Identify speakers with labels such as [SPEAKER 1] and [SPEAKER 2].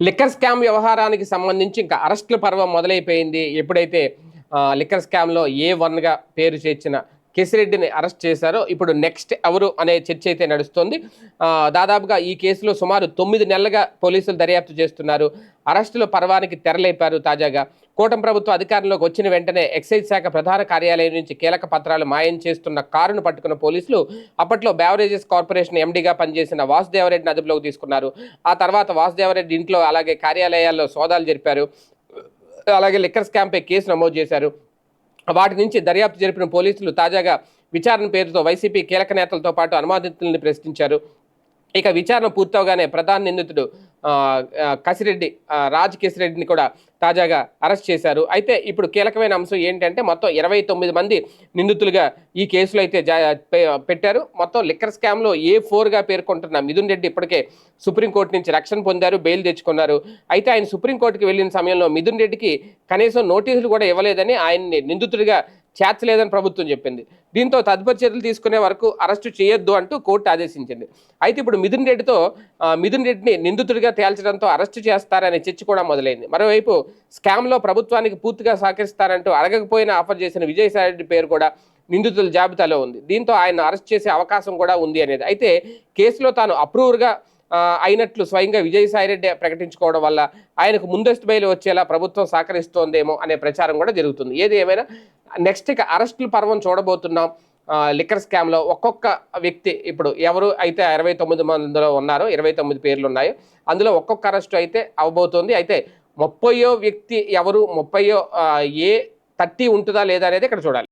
[SPEAKER 1] Liquor scam వ్యవహారానికి సంబంధించి ఇంకా అరెస్టుల పర్వం మొదలైపోయింది. ఎప్పుడైతే లిక్కర్ స్కామ్లో ఏ వన్గా పేరు చేర్చిన కేసిరెడ్డిని అరెస్ట్ చేశారో. ఇప్పుడు నెక్స్ట్ ఎవరు అనే చర్చ అయితే నడుస్తోంది. దాదాపుగా ఈ కేసులో సుమారు తొమ్మిది నెలలుగా పోలీసులు దర్యాప్తు చేస్తున్నారు. అరెస్టులో పర్వానికి తెరలేపారు తాజాగా. కూటమి ప్రభుత్వం అధికారంలోకి వచ్చిన వెంటనే ఎక్సైజ్ శాఖ ప్రధాన కార్యాలయం నుంచి కీలక పత్రాలు మాయం చేస్తున్న కారును పట్టుకున్న పోలీసులు అప్పట్లో బ్యావరేజెస్ కార్పొరేషన్ ఎండీగా పనిచేసిన వాసుదేవరెడ్డిని అదుపులోకి తీసుకున్నారు. ఆ తర్వాత వాసుదేవరెడ్డి ఇంట్లో అలాగే కార్యాలయాల్లో సోదాలు జరిపారు. అలాగే లిక్కర్ స్కామ్పై కేసు నమోదు చేశారు. వాటి నుంచి దర్యాప్తు జరిపిన పోలీసులు తాజాగా విచారణ పేరుతో వైసీపీ కీలక నేతలతో పాటు అనుమానితుల్ని ప్రశ్నించారు. ఇక విచారణ పూర్తవగానే ప్రధాన నిందితుడు కసిరెడ్డి రాజ్ కిసిరెడ్డిని కూడా తాజాగా అరెస్ట్ చేశారు. అయితే ఇప్పుడు కీలకమైన అంశం ఏంటంటే మొత్తం ఇరవై తొమ్మిది మంది నిందితులుగా ఈ కేసులో అయితే జా పె- పెట్టారు. మొత్తం లిక్కర్ స్కామ్లో ఏ ఫోర్గా పేర్కొంటున్న మిథున్ రెడ్డి ఇప్పటికే సుప్రీంకోర్టు నుంచి రక్షణ పొందారు బెయిల్ తెచ్చుకున్నారు. అయితే ఆయన సుప్రీంకోర్టుకి వెళ్ళిన సమయంలో మిథున్ రెడ్డికి కనీసం నోటీసులు కూడా ఇవ్వలేదని ఆయన్ని నిందితుడిగా చేర్చలేదని ప్రభుత్వం చెప్పింది. దీంతో తదుపరి చర్యలు తీసుకునే వరకు అరెస్టు చేయొద్దు అంటూ కోర్టు ఆదేశించింది. అయితే ఇప్పుడు మిథున్ రెడ్డితో మిథున్ రెడ్డిని నిందితుడిగా తేల్చడంతో అరెస్టు చేస్తారనే చర్చ కూడా మొదలైంది. మరోవైపు స్కామ్లో ప్రభుత్వానికి పూర్తిగా సహకరిస్తారంటూ అడగకపోయినా ఆఫర్ చేసిన విజయసాయిరెడ్డి పేరు కూడా నిందితుల జాబితాలో ఉంది. దీంతో ఆయన అరెస్ట్ చేసే అవకాశం కూడా ఉంది అనేది. అయితే కేసులో తాను అప్రూవర్గా అయినట్లు స్వయంగా విజయసాయిరెడ్డి ప్రకటించుకోవడం వల్ల ఆయనకు ముందస్తు బయలు వచ్చేలా ప్రభుత్వం సహకరిస్తోందేమో అనే ప్రచారం కూడా జరుగుతుంది. ఏది ఏమైనా నెక్స్ట్ ఇక అరెస్టుల పర్వం చూడబోతున్నాం. ఆ, లిక్కర్ స్కామ్లో ఒక్కొక్క వ్యక్తి ఇప్పుడు ఎవరు అయితే ఇరవై తొమ్మిది మందిలో ఉన్నారో ఇరవై తొమ్మిది పేర్లు ఉన్నాయో అందులో ఒక్కొక్క అరెస్టు అయితే అవబోతోంది. అయితే ముప్పయో వ్యక్తి ఎవరు ముప్పయో ఏ థర్టీ ఉంటుందా లేదా అనేది ఇక్కడ చూడాలి.